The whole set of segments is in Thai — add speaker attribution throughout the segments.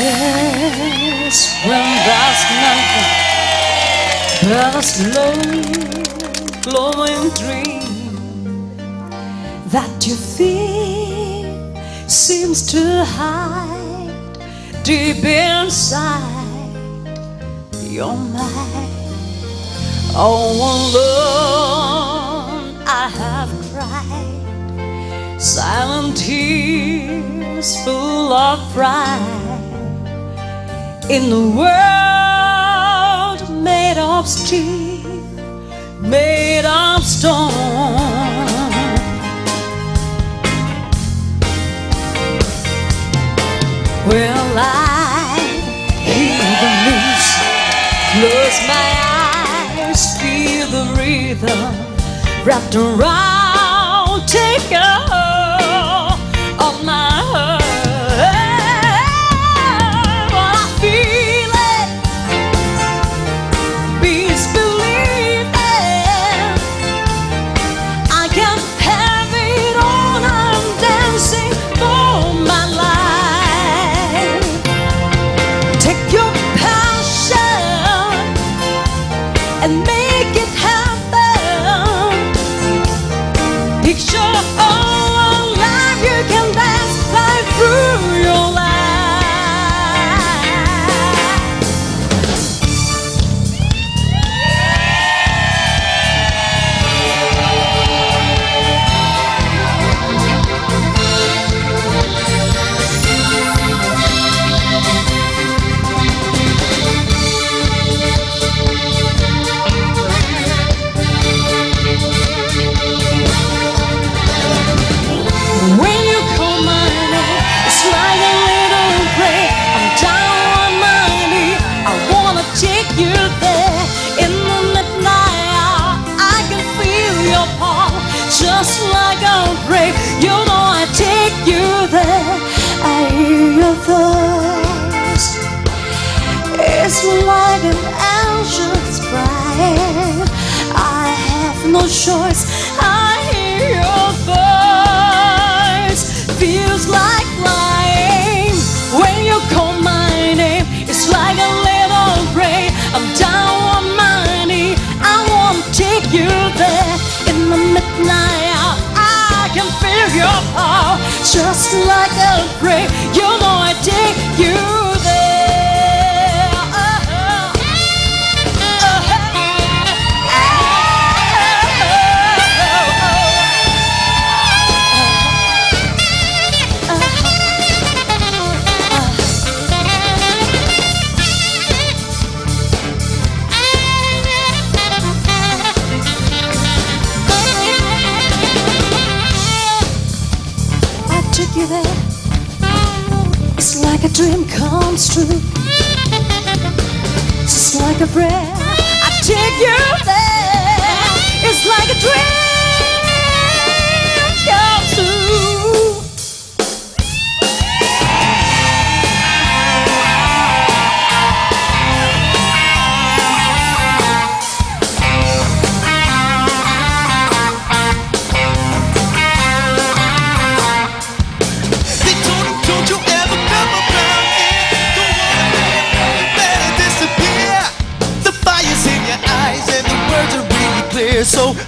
Speaker 1: Yes, when there's nothing but a slow glowing dream that you feel seems to hide deep inside your mind. Oh, alone I have cried silent tears full of pride in the world made of steel, made of stone. Well, I hear the news, close my eyes, feel the rhythm wrapped around, take a Picture choice. I hear your voice. Feels like flying when you call my name. It's like a little prayer. I'm down on my knee. I wanna take you there in the midnight hour. I can feel your power, just like a prayer. You know I take you like a dream comes true. Just like a breath, I take you there.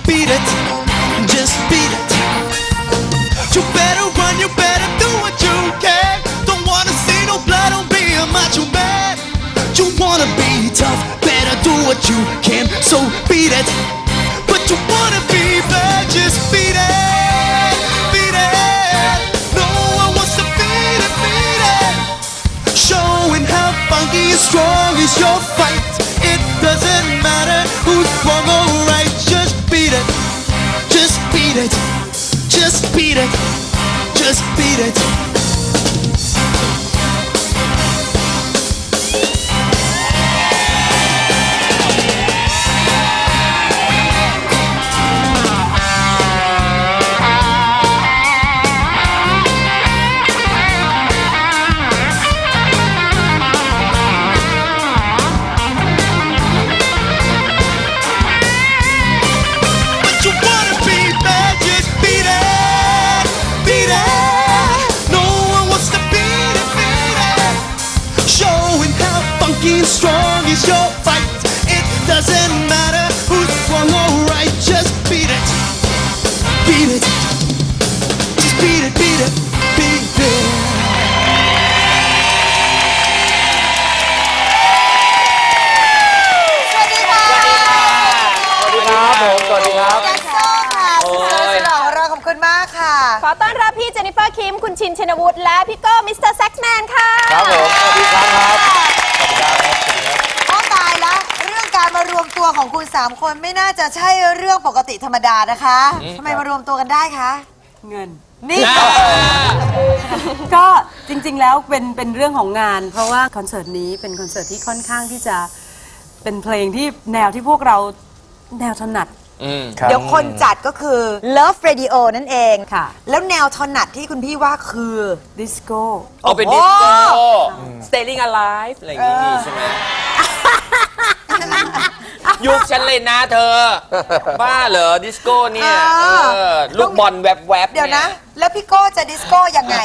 Speaker 2: Beat it, just beat it. You better run, you better do what you can. Don't wanna see no blood, be a macho man. You wanna be tough, better do what you can. So beat it. But you wanna be bad, just beat it, beat it. No one wants to beat it, beat it. Showing how funky and strong is your fight.
Speaker 3: อต้อนรับพี่เจนนิเฟอร์คิม คุณชินชินวุฒิและพี่โก้มิสเตอร์แซ็กแมนค่ะ
Speaker 4: ครับผมสวัสดีครับครับ
Speaker 5: พ่อตายละเรื่องการมารวมตัวของคุณ 3 คนไม่น่าจะใช่เรื่องปกติธรรมดานะคะทำไมมารวมตัวกันได้คะ
Speaker 6: เงิน
Speaker 5: นี่
Speaker 6: ก็จริงๆแล้วเป็นเป็นเรื่องของงาน เพราะว่าคอนเสิร์ตนี้เป็นคอนเสิร์ตที่ค่อนข้างที่จะเป็นเพลงที่แนวที่พวกเราแนวถนัด
Speaker 4: อืม
Speaker 5: เดี๋ยวคนจัดก็คือ Love Radio นั่นเอง
Speaker 6: ค่ะ
Speaker 5: แล้วแนวถนัดที่คุณพี่ว่าคือ
Speaker 6: ดิสโก้
Speaker 4: เอาเป็น
Speaker 5: โอ้
Speaker 4: ดิส
Speaker 5: โห
Speaker 4: โก้ Staying Alive อะไรอย่างงี้ใช่ไหม ยุคฉันเลยนะเธอ บ้าเหรอดิสโก้เนี่ย
Speaker 5: เออ
Speaker 4: เออลูกบอลแวบๆ
Speaker 5: เดี๋ยวนะ แล้วพี่โก้จะดิสโก้ยังไง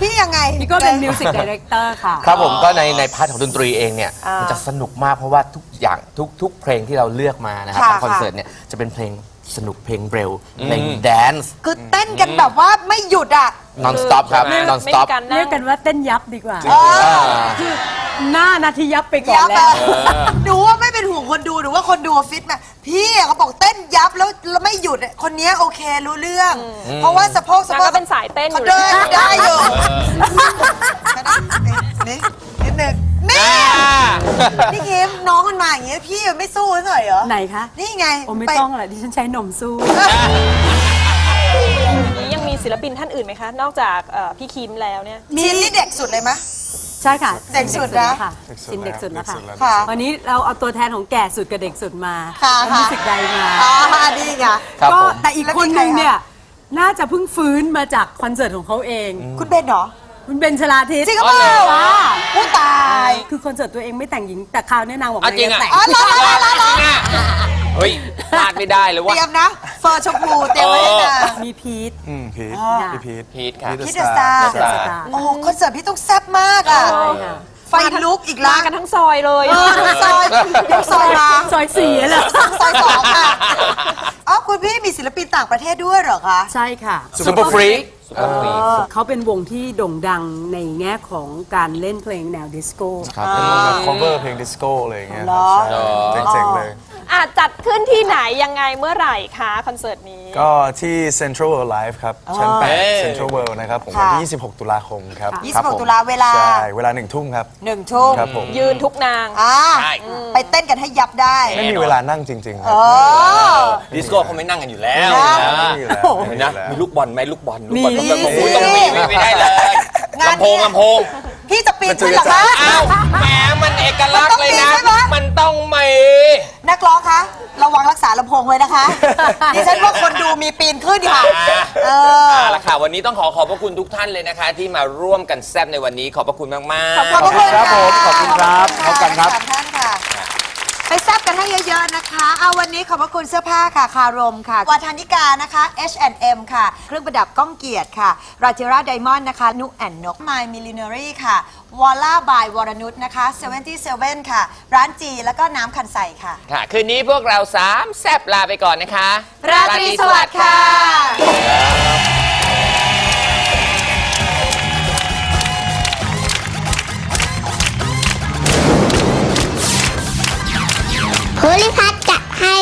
Speaker 5: พี่ยังไง
Speaker 6: นี่ก็เป็นมิวสิกดีเรคเตอร์ค่ะ
Speaker 7: ครับผมก็ในในพาร์ทของดนตรีเองเนี่ย
Speaker 5: อ่ามั
Speaker 7: มันจะสนุกมากเพราะว่าทุกอย่างทุกทุกเพลงที่เราเลือกมานะครับ
Speaker 5: ค่ะ
Speaker 7: ทางคอน
Speaker 5: ค่ะ
Speaker 7: เสิร์ตเนี่ยจะเป็นเพลงสนุกเพลงเร็วเพลงแดนซ์
Speaker 5: คือเต้นกันแบบว่าไม่หยุดอะ
Speaker 7: นอนสต็อปครับ
Speaker 4: ใช่ไหม
Speaker 7: นอนส
Speaker 3: ไม่
Speaker 7: ต็อป
Speaker 3: มีการนั่
Speaker 6: เรีย
Speaker 3: ง
Speaker 6: กกันว่าเต้นยับดีกว่า
Speaker 5: เออ
Speaker 6: คือ หน้านาทียับไปก่อน
Speaker 5: ยับ
Speaker 6: แล้
Speaker 5: อะ
Speaker 6: ว
Speaker 5: หนูว่าไม่เป็นห่วงคนดูหนูว่าคนดูฟิตไหมพี่อะเขาบอกเต้นยับแล้วแล้วไม่หยุดอะคนเนี้ยโอเครู้เรื่อง เพราะว่าสะโพกสะ
Speaker 3: นาง
Speaker 5: โพก
Speaker 3: ก็เป็นสายเต้นอ
Speaker 5: เขา
Speaker 3: ยู่
Speaker 5: เดินได้อยู่นี่นิดหนึ่งนี่
Speaker 4: อ่า
Speaker 5: พี่คิมน้องมันมาอย่างเงี้ยพี่ไม่สู้หน่อยเหรอ
Speaker 6: ไหนคะ
Speaker 5: นี่ไง
Speaker 6: โอ้ไม่
Speaker 5: ป
Speaker 6: ต้องแหละดิฉันใช้นมสู้
Speaker 3: นี้ยังมีศิลปินท่านอื่นไหมคะ นอกจากเอ่อพี่คิมแล้วเนี่ย
Speaker 5: ชินนี่เด็กสุดเลยไหม
Speaker 6: ใช่ค่ะ
Speaker 5: เด็กสุดนะ
Speaker 6: ค่ะชินเด็กสุดแล้วค่ะ
Speaker 5: ค่ะ
Speaker 6: วันนี้เราเอาตัวแทนของแก่สุดกับเด็กสุดมา
Speaker 5: ค่ะ
Speaker 6: แล้วมิวสิกใดมา
Speaker 5: อ๋อดีไง
Speaker 7: ครับ
Speaker 6: ก็
Speaker 7: ผม
Speaker 6: แต่อีกคนนึงเนี่ย น่าจะเพิ่งฟื้นมาจากคอนเสิร์ตของเขาเอง
Speaker 5: คุณเบนเหรอ
Speaker 6: คุณเบนชลาทิศ
Speaker 5: จริงหรือเปล่า
Speaker 6: ค่ะ
Speaker 5: ผู้ตาย
Speaker 6: คือคอนเสิร์ตตัวเองไม่แต่งหญิงแต่คราวนี้นางบอก
Speaker 4: เอาจริง
Speaker 6: นาง
Speaker 4: อะ
Speaker 6: แต่ง
Speaker 5: อ๋อเหรอเหรอเหรอเหรอ
Speaker 4: จริงอะ เฮ้ยพลาดไม่ได้เลย
Speaker 5: เต
Speaker 4: ว่า
Speaker 5: รียมนะเฟอร์ชมพูเตรียมไว้ให้นะ
Speaker 6: มีพีท
Speaker 8: อืมพีท
Speaker 5: อ๋อ
Speaker 8: พี่พีท
Speaker 4: พีทค่ะ
Speaker 5: พีทเดอะสตาร์
Speaker 6: เดอะสตาร์
Speaker 5: โอ้โหคอนเสิร์ตพี่ต้องแซ่บมากอะ
Speaker 6: ใช่ค่ะ
Speaker 5: ไฟลุกอีกแล้
Speaker 3: มาวกันทั้งซอยเลย
Speaker 5: เออทั้งซอยทั้งซอยมา
Speaker 6: ซอยสี่เหรอ
Speaker 5: ซอยสองค่ะอ๋อคุณพี่มีศิลปินต่างประเทศด้วยเหรอคะ
Speaker 6: ใช่ค่ะ
Speaker 7: ซูเปอร์ฟรีก
Speaker 6: เขาเป็นวงที่โด่งดังในแง่ของการเล่นเพลงแนวดิสโก้
Speaker 8: ครับเป็นวงแบบ cover เพลงดิสโก้อะไรอย่างเงี้ย
Speaker 5: เหร
Speaker 8: ค
Speaker 5: อ
Speaker 8: รับใช่เจ๋งๆเลย
Speaker 3: อาจจัดขึ้นที่ไหนยังไงเมื่อไหร่คะคอนเสิร์ตนี้
Speaker 8: ก็ที่ Central World Live ครับ ชั้น
Speaker 4: เอ้ย
Speaker 8: 8 Central World นะครับ ผม
Speaker 5: ค่ะ
Speaker 8: วันที่ 26 ตุลาคมครับครับผม
Speaker 5: 26ตุลาเวลา
Speaker 8: ใช่ เวลาหนึ่งทุ่มครับ
Speaker 5: หนึ่งทุ่ม
Speaker 8: ครับผม
Speaker 3: ยืนทุกนาง
Speaker 5: อ่า
Speaker 4: ใช่
Speaker 5: ไปเต้นกันให้ยับได้
Speaker 8: ไม่มีเวลานั่งจริง ๆ ครั
Speaker 5: โอ้
Speaker 4: ดิสโก้เขาไม่นั่งกันอยู่แล้ว
Speaker 5: ครับ
Speaker 4: นะ
Speaker 8: ไม่มีอยู่แล้ว
Speaker 4: เห็
Speaker 8: ไม่
Speaker 4: น
Speaker 8: มี
Speaker 4: นะ
Speaker 8: อยู่แล้ว
Speaker 4: มีลูกบอลไหมลูกบอลลูกบอล
Speaker 6: มี
Speaker 4: ต้องแบบโอ้โหต้องมีไม่ไม่ได้เลย
Speaker 5: งาน
Speaker 4: ลำโพง
Speaker 5: เนี่ย
Speaker 4: ลำโพง
Speaker 5: พี่จะปีนขึ้นเหรอคะ
Speaker 4: อ้าวแหมมัน
Speaker 5: งรักษาลำโพงไว้นะคะ ดิฉันว่าคนดูมีปีนขึ้นค่ะ เออ
Speaker 4: เอาละค่ะ วันนี้ต้องขอขอบพระคุณทุกท่านเลยนะคะ ที่มาร่วมกันแซบในวันนี้ขอบพระคุณมากๆ
Speaker 5: ขอบคุณ
Speaker 8: ครับผมขอบคุณครับ
Speaker 5: ขอบ
Speaker 8: พบกันครับ
Speaker 5: ไปแซบกันให้เยอะๆนะคะ เอาวันนี้ขอบพระคุณเสื้อผ้าค่ะ คารมค่ะ วาทานิกานะคะ H&M ค่ะ เครื่องประดับก้องเกียรติค่ะ ราเจราไดมอนด์นะคะ นุกแอนนก My Millinery ค่ะวอลล่าบายวรนุชนะคะ 77 ค่ะ ร้านจีแล้วก็น้ำคันใสค่ะ
Speaker 4: ค่ะ คืนนี้พวกเราสามแซบลาไปก่อนนะคะ
Speaker 5: ราตรีสวัสดิ์ค่ะ
Speaker 9: ภูริพัฒน์จะให้